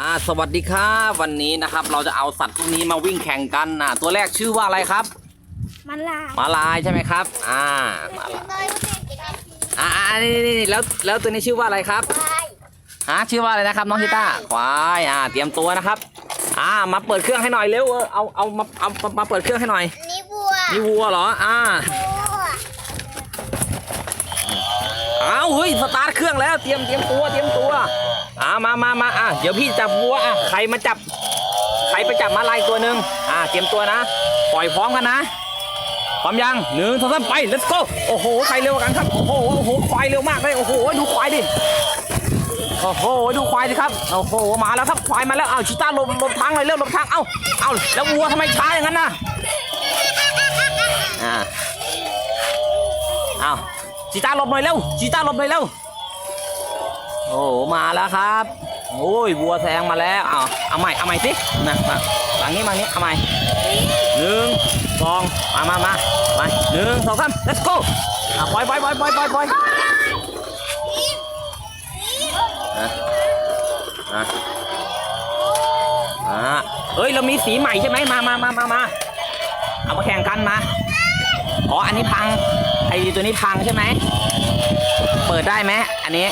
อ่าสวัสดีครับวันนี้นะครับ เราจะเอาสัตว์พวกนี้มาวิ่งแข่งกันนะตัวแรกชื่อว่าอะไรครับมันลายมาลายใช่ไหมครับ อ่ามาลายเลยอ่าอ่านี่นี่นี่แล้วแล้วตัวนี้ชื่อว่าอะไรครับควายฮะชื่อว่าอะไรนะครับน้องชิต้าควายอ่า เตรียมตัวนะครับ อ่ามาเปิดเครื่องให้หน่อยเร็วเออเอาเอามาเอามามาเปิดเครื่องให้หน่อยนี่วัวนี่วัวเหรออ่า วัว เอาเฮ้ยส ตาร์ทเครื่องแล้วเตรียมเตรียมตัวเตรียมตัวอ่ามามามาอะเดี๋ยวพี่จับวัวอะใครมาจับ ใครไปจับมาลายตัวหนึ่งอ่าเตรียมตัวนะ ปล่อยพร้อมกันนะพร้อมยังหนึ่งสองสามไป let's go โอ้โหใครเร็วกันครับโอ้โหโอ้โหควายเร็วมากเลยโอ้โหดูควายดิโอ้โหดูควายดิครับโอ้โหมาแล้วครับควายมาแล้วเอาชิต้าหลบหลบทางหน่อยเร็วหลบทางเอ้าเอ้าแล้ววัวทำไมช้าอย่างนั้นน่ะอ่าเอ้าชิต้าหลบหน่อยเร็วชิต้าหลบหน่อยเร็ว โอ้มาแล้วครับโอ้ยวัวแซงมาแล้วเอาเอาใหม่เอาใหม่สิมามาหลังนี้มานี้เอาใหม่หนึ่งสองมามามาไปหนึ่งสองสาม let's go อะปล่อยปล่อยปล่อยปล่อยปล่อยปล่อยอะอะอะเอ้ยเรามีสีใหม่ใช่ไหมมามามามามาเอามาแข่งกันมาอ๋ออันนี้พังไอตัวนี้พังใช่ไหมเปิดได้ไหมอันนี้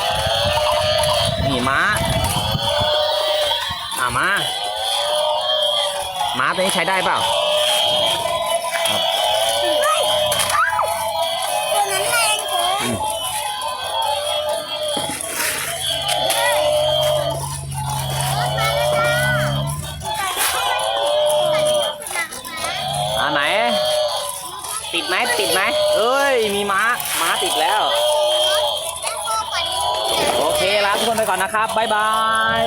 ม้าตัวนี้ใช้ได้เปล่าตัวนั้นแรงเกินอ่าไหน ติดไหมติดไหมเอ้ย มีม้า ม้าติดแล้ว โอเคลาทุกคนไปก่อนนะครับ บ๊ายบาย